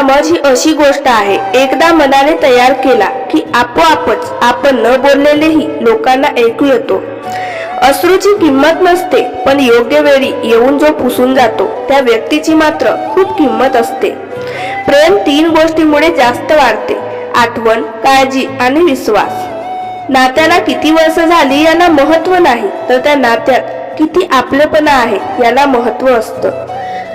समज ही अशी गोष्ट आहे. एकदा मनाने तयार केला की आपोआपच आपण न बोललेलेही लोकांना ऐकू येतो. अश्रूची किंमत नसते पण योग्य वेळी येऊन जो पुसून जातो त्या व्यक्तीची मात्र खूप किंमत असते. प्रेम तीन गोष्टीमुळे जास्त वाढते आठवण काळजी आणि विश्वास. नात्याला किती वर्ष झाली याला महत्त्व नाही तर त्या नात्यात किती आपलेपणा आहे याला महत्त्व असतं.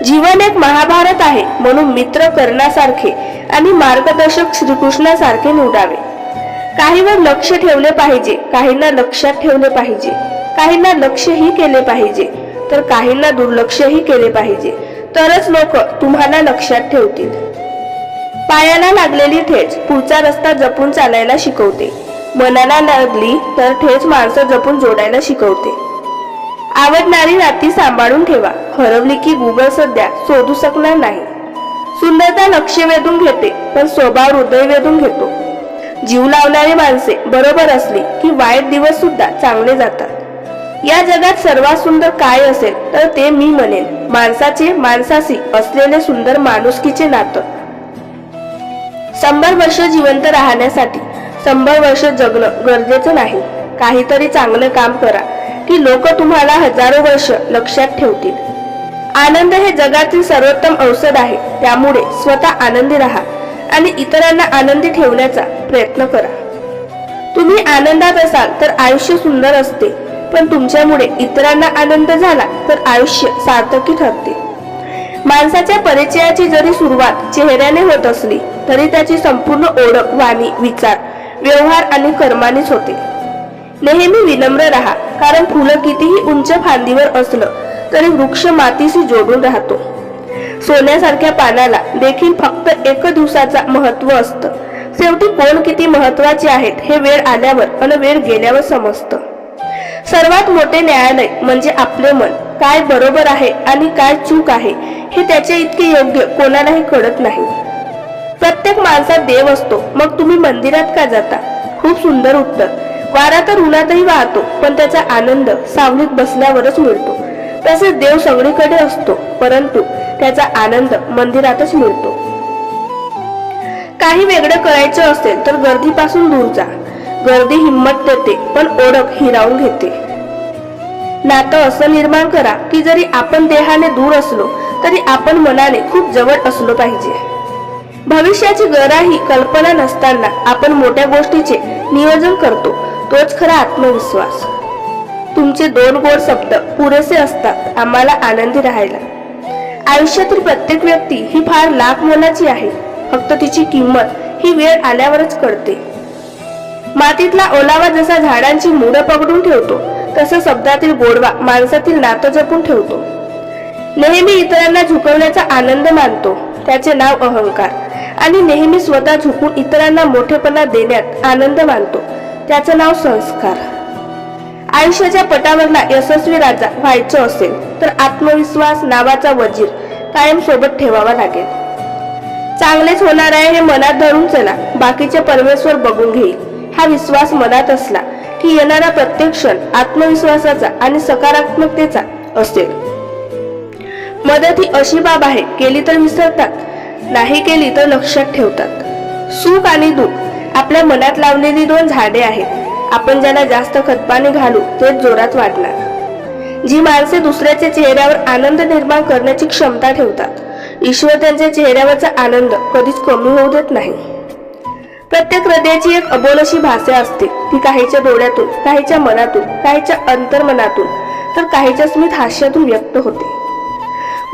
जीवन एक महाभारत आहे म्हणून मित्र करण्यासारखे आणि मार्गदर्शक श्रीकृष्णासारखे निवडावे. काहीवर लक्ष ठेवले पाहिजे काहींना लक्षात ठेवले पाहिजे काहींना लक्षही केले पाहिजे तर काहींना दुर्लक्षही केले पाहिजे. तरच लोक तुम्हाला लक्षात ठेवतील. पायाला लागलेली ठेच पुढचा रस्ता जपून चालायला शिकवते. मनाला लागली तर ठेच माणसं जपून जोडायला शिकवते. आवडणारी नाती सांभाळून ठेवा. हरवली की गुगल सध्या शोधू शकणार नाही. सुंदरता लक्ष वेधून घेते पण स्वभाव हृदय वेधून घेतो. जीव लावणारी माणसे बरोबर असली की वाईट दिवस सुद्धा चांगले जातात. या जगात सर्वात सुंदर काय असेल तर ते मी म्हणेन. माणसाचे माणसाशी असलेले सुंदर माणुसकीचे नातं. शंभर वर्ष जिवंत राहण्यासाठी शंभर वर्ष जगणं गरजेचं नाही. काहीतरी चांगलं काम करा. की लोक तुम्हाला हजारो वर्ष लक्षात ठेवतील. आनंद हे जगातील सर्वोत्तम औषध आहे. त्यामुळे स्वतः आनंदी राहा आणि इतरांना आनंदी ठेवण्याचा प्रयत्न करा. तुम्ही आनंदात असाल तर आयुष्य सुंदर असते पण तुमच्यामुळे इतरांना आनंद झाला तर आयुष्य सार्थकी ठरते. माणसाच्या परिचयाची जरी सुरुवात चेहऱ्याने होत असली तरी त्याची संपूर्ण ओळख वाणी विचार व्यवहार आणि कर्मानेच होते. नेहमी विनम्र राहा कारण फुलं कितीही उंच फांदीवर असलं तरी वृक्ष मातीशी जोडून राहतो. सोन्यासारख्या पानाला देखील फक्त एक दिवसाचा महत्त्व असतं. शेवटी कोण किती महत्त्वाचे आहेत हे वेळ आल्यावर आणि वेळ गेल्यावर समजतं. सर्वात मोठे न्यायालय म्हणजे आपले मन. काय बरोबर आहे आणि काय चूक आहे हे त्याच्या इतके योग्य कोणालाही कळत नाही. प्रत्येक माणसात देव असतो मग तुम्ही मंदिरात का जाता? खूप सुंदर उत्तर. वारा तर उन्हातही वाहतो पण त्याचा आनंद सावलीत बसल्यावरच मिळतो. तसेच देव सगळीकडे असतो परंतु त्याचा आनंद मंदिरातच मिळतो. काही वेगळं करायचं असेल तर गर्दीपासून दूर जा. गर्दी हिंमत देते पण ओळख हिरावून घेते. नातं असं निर्माण करा की जरी आपण देहाने दूर असलो तरी आपण मनाने खूप जवळ असलो पाहिजे. भविष्याची गरा ही कल्पना नसताना आपण मोठ्या गोष्टीचे नियोजन करतो तोच खरा आत्मविश्वास. तुमचे दोन गोड शब्द पुरेसे असतात आम्हाला आनंदी राहायला. आयुष्यातील प्रत्येक व्यक्ती ही फार लाख मोलाची आहे फक्त तिची किंमत ही वेळ आल्यावरच कळते. मातीतला ओलावा जसा झाडांची मुळं पकडून ठेवतो तसं शब्दातील गोडवा माणसातील नातं जपून ठेवतो. नेहमी इतरांना झुकवण्याचा आनंद मानतो त्याचे नाव अहंकार. आणि नेहमी स्वतः झुकून इतरांना मोठेपणा देण्यात आनंद मानतो. त्याचं नाव संस्कार. आयुष्याच्या पटावरला यशस्वी राजा व्हायचं असेल तर आत्मविश्वास नावाचा वजीर कायम सोबत ठेवावा लागेल. चांगलेच होणार आहे हे मनात धरून चला बाकीचे परमेश्वर बघून घेईल. हा विश्वास मनात असला की येणारा प्रत्येक क्षण आत्मविश्वासाचा आणि सकारात्मकतेचा असेल. मदत ही अशी बाब आहे केली तर विसरतात नाही केली तर लक्षात ठेवतात. सुख आणि दुःख आपल्या मनात लावलेली दोन झाडे आहेत. आपण ज्याला जास्त खतपाणी घालू तेच जोरात वाढणार जी माणसे दुसऱ्याच्या चेहऱ्यावर आनंद निर्माण करण्याची क्षमता ठेवतात ईश्वर त्यांच्या चेहऱ्यावरचा आनंद कधीच कमी होऊ देत नाही. प्रत्येक हृदयाची एक अबोल अशी भाषा असते ती काहीच्या डोळ्यातून काहीच्या मनातून काहीच्या अंतर्मनातून तर काहीच्या स्मित हास्यातून व्यक्त होते.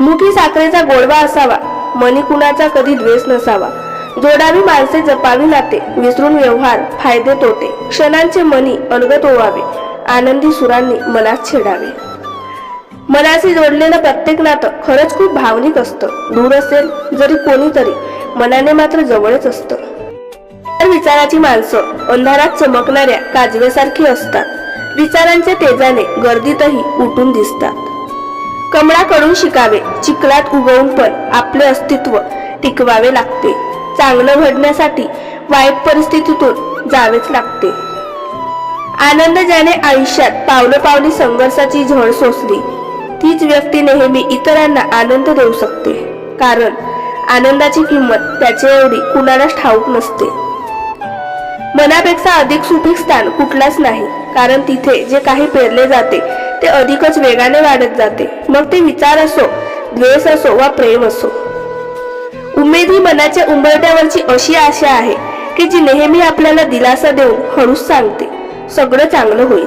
मुठी साखरेचा गोडवा असावा मनी कुणाचा कधी द्वेष नसावा जोडावी माणसे जपावी नाते विसरून व्यवहार फायदे तोटे. क्षणांचे मनी अनगत ओवावे आनंदी सुरांनी मनात छेडावे. मनाशी जोडलेलं प्रत्येक नातं खरंच खूप भावनिक असतं. दूर असेल जरी कोणीतरी मनाने मात्र जवळच असतं. तर विचाराची माणसं अंधारात चमकणाऱ्या काजव्यासारखी असतात. विचारांच्या तेजाने गर्दीतही उठून दिसतात. कमळाकडून शिकावे चिखलात उगवून पण आपले अस्तित्व टिकवावे लागते. चांगलं घडण्यासाठी वाईट परिस्थितीतून जावेच लागते. आनंद ज्याने आयुष्यात पावलं पावली संघर्षाची झळ सोसली. तीच व्यक्ती नेहमी इतरांना आनंद देऊ शकते. कारण आनंदाची किंमत त्याच्या एवढी कुणालाच ठाऊक नसते. मनापेक्षा अधिक सुपीक स्थान कुठलाच नाही. कारण तिथे जे काही पेरले जाते ते अधिकच वेगाने वाढत जाते. मग ते विचार असो द्वेष असो वा प्रेम असो. मनाच्या उंबरट्यावरची अशी आशा आहे की जी नेहमी आपल्याला दिलासा देऊन हळूच सांगते. सगळं चांगलं होईल.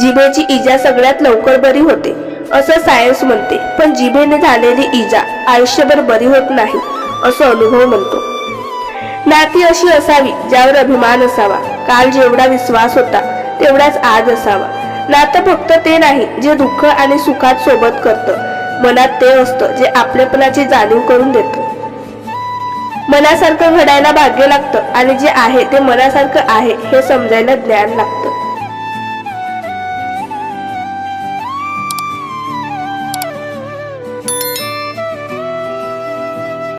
जिभेची इजा सगळ्यात लवकर बरी होते असं सायन्स म्हणते. पण जिभेने झालेली इजा आयुष्यभर बरी होत नाही असं अनुभव म्हणतो. नाती अशी असावी ज्यावर अभिमान असावा. काल जेवढा विश्वास होता तेवढाच आज असावा. नातं फक्त ते नाही जे दुःख आणि सुखात सोबत करतं. मनात ते असतं जे आपलेपणाची जाणीव करून देतं. मनासारखं घडायला भाग्य लागतं आणि जे आहे ते मनासारखं आहे हे समजायला ज्ञान लागतं.